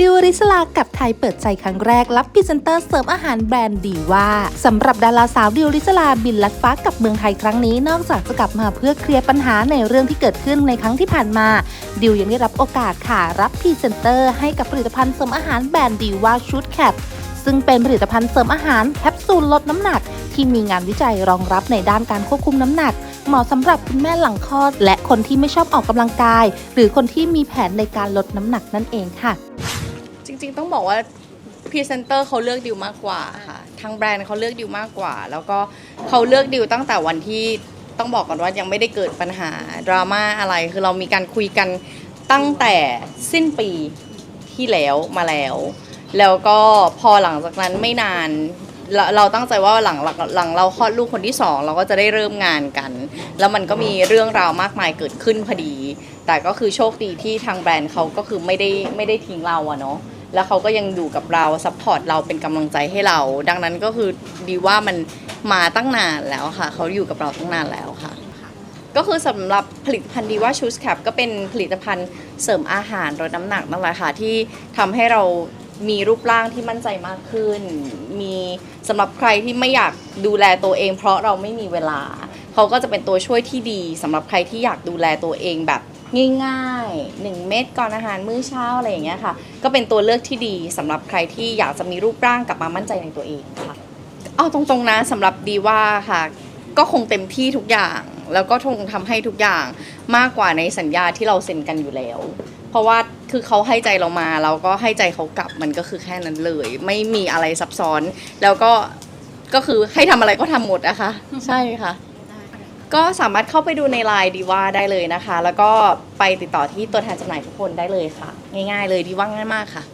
ดิวริสลากับไทยเปิดใจครั้งแรกรับพรีเซนเตอร์เสริมอาหารแบรนด์ดีว่าสำหรับดาราสาวดิวริสลาบินลัดฟ้ากับเมืองไทยครั้งนี้ นอกจากจะกลับมาเพื่อเคลียร์ปัญหาในเรื่องที่เกิดขึ้นในครั้งที่ผ่านมา ดิวยังได้รับโอกาสค่ะรับพรีเซนเตอร์ให้กับผลิตภัณฑ์เสริมอาหารแบรนด์ดีว่าชุดแคปซึ่งเป็นผลิตภัณฑ์เสริมอาหารแคปซูลลดน้ำหนัก ที่มีงานวิจัยรองรับในด้านการควบคุมน้ำหนัก เหมาะสำหรับคุณแม่หลังคลอด และคนที่ไม่ชอบออกกำลังกาย หรือคนที่มีแผนในการลดน้ำหนักนั่นเองค่ะ จริงๆ ต้องบอกว่าพรีเซนเตอร์เขาเลือกดิวมากกว่าค่ะทางแบรนด์เขาเลือกดิวมากกว่า แล้วก็เขาเลือกดิวตั้งแต่วันที่ต้องบอกก่อนว่ายังไม่ได้เกิดปัญหาดราม่าอะไรคือเรามีการคุยกันตั้งแต่สิ้นปีที่แล้วมาแล้ว แล้วก็พอหลังจากนั้นไม่นานเราเราตั้งใจว่าหลังหลังหลังเราคลอดลูกคนที่สองเราก็จะได้เริ่มงานกัน แล้วมันก็มีเรื่องราวมากมายเกิดขึ้นพอดี แต่ก็คือโชคดีที่ทางแบรนด์เขาก็คือไม่ได้ไม่ได้ทิ้งเราอะเนาะ แล้วเขาก็ยังอยู่กับเราซัพพอร์ตเราเป็นกำลังใจให้เรา ดังนั้นก็คือดีว่ามันมาตั้งนานแล้วค่ะ เขาอยู่กับเราตั้งนานแล้วค่ะ ก็คือสำหรับผลิตภัณฑ์ดีว่าชูสแคปก็เป็นผลิตภัณฑ์เสริมอาหารลดน้ำหนักนั่นแหละค่ะที่ทำให้เรามีรูปร่างที่มั่นใจมากขึ้น มีสำหรับใครที่ไม่อยากดูแลตัวเอง เพราะเราไม่มีเวลา เขาก็จะเป็นตัวช่วยที่ดีสำหรับใครที่อยากดูแลตัวเองแบบ ง่ายๆ 1 เม็ดก่อนอาหารมื้อเช้าอะไรอย่างเงี้ยค่ะ ก็เป็นตัวเลือกที่ดีสำหรับใครที่อยากจะมีรูปร่างกลับมามั่นใจในตัวเองค่ะเอาตรงๆนะสำหรับดีว่าค่ะ ก็คงเต็มที่ทุกอย่าง แล้วก็คงทำให้ทุกอย่างมากกว่าในสัญญาที่เราเซ็นกันอยู่แล้ว เพราะว่าคือเขาให้ใจเรามาเราก็ให้ใจเขากลับมันก็คือแค่นั้นเลย ไม่มีอะไรซับซ้อน แล้วก็ก็คือให้ทำอะไรก็ทำหมดนะคะ ใช่ค่ะ ก็สามารถเข้าไปดูในไลน์ดีว่าได้เลยนะคะ แล้วก็ไปติดต่อที่ตัวแทนจำหน่ายทุกคนได้เลยค่ะ ง่ายๆเลยดีว่าง่ายมากค่ะ